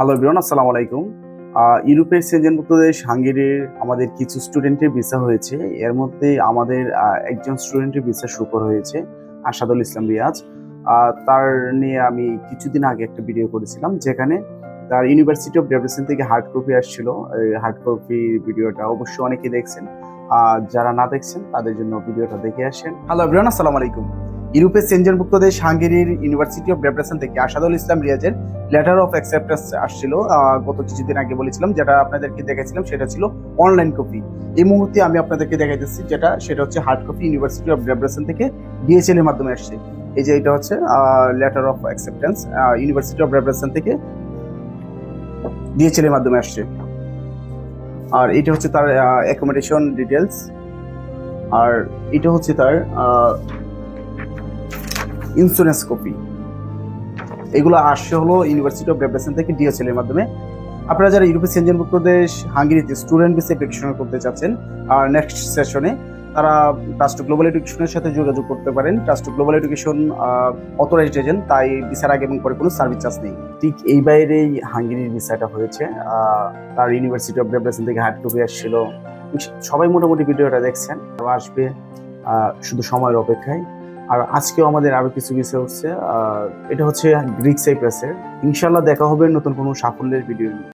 Hello everyone আসসালামু আলাইকুম। ইউরোপের সেনজেনভুক্ত দেশ হাঙ্গেরির আমাদের কিছু স্টুডেন্টের ভিসা হয়েছে। এর মধ্যে আমাদের একজন স্টুডেন্টের ভিসা শুকর হয়েছে আসাদুল ইসলাম রিয়াজ। তার নিয়ে আমি কিছুদিন আগে একটা ভিডিও করেছিলাম, যেখানে তার ইউনিভার্সিটি অফ ডেভেলপমেন্ট থেকে হার্ড কপি আসছিল। হার্ড কপি ভিডিওটা অবশ্যই অনেকে দেখছেন। যারা না দেখছেন, তাদের জন্য ভিডিওটা দেখে আসেন। হ্যালো এভরিওয়ান আসসালামু আলাইকুম। ইউরোপের সেনজেনভুক্ত দেশ হাঙ্গেরির ইউনিভার্সিটি অফ ডেভেলপমেন্ট থেকে আসাদুল ইসলাম রিয়াজের লেটার অফ অ্যাকসেপ্টেন্স আসছিল গত কিছুদিন আগে বলেছিলাম, যেটা আপনাদেরকে দেখাইছিলাম সেটা ছিল অনলাইন কপি এই মুহূর্তে আমি আপনাদেরকে দেখাইতেছি যেটা, সেটা হচ্ছে hard copy university of Debrecen থেকে ডিএচএল এর মাধ্যমে আসছে। এই যে এটা হচ্ছে letter of acceptance university of Debrecen থেকে ডিএচএল এর মাধ্যমে আসছে। আর এটা হচ্ছে তার অ্যাকোমোডেশন ডিটেলস আর এটা হচ্ছে তার ইন্স্যুরেন্স কপি এগুলো আসছে হলো ইউনিভার্সিটি অফ ডেভেলপমেন্ট থেকে ডিএসএল এর মাধ্যমে। আপনারা যারা ইউরোপীয় সেনজনভুক্ত দেশ হাঙ্গেরিতে স্টুডেন্ট ভিসা অ্যাপ্লিকেশন করতে চাচ্ছেন, আর নেক্সট সেশনে তারা ট্রাস্ট গ্লোবাল এডুকেশনের সাথে যোগাযোগ করতে পারেন। Trust global education authorised agent তাই ভিসার আগে এবং পরে কোনো সার্ভিস চার্জ নেই। ঠিক এই বাইরেই হাঙ্গেরির ভিসাটা হয়েছে। তার ইউনিভার্সিটি অফ ডেভেলপমেন্ট থেকে হার্ড কপি আসছিল। সবাই মোটামুটি ভিডিওটা দেখছেন। আসবে শুধু সময়ের অপেক্ষায়। আর আজকেও আমাদের আরও কিছু কিছু হচ্ছে এটা হচ্ছে গ্রিক সাইপ্রাসের। ইনশাল্লাহ দেখা হবে নতুন কোনো সাফল্যের ভিডিও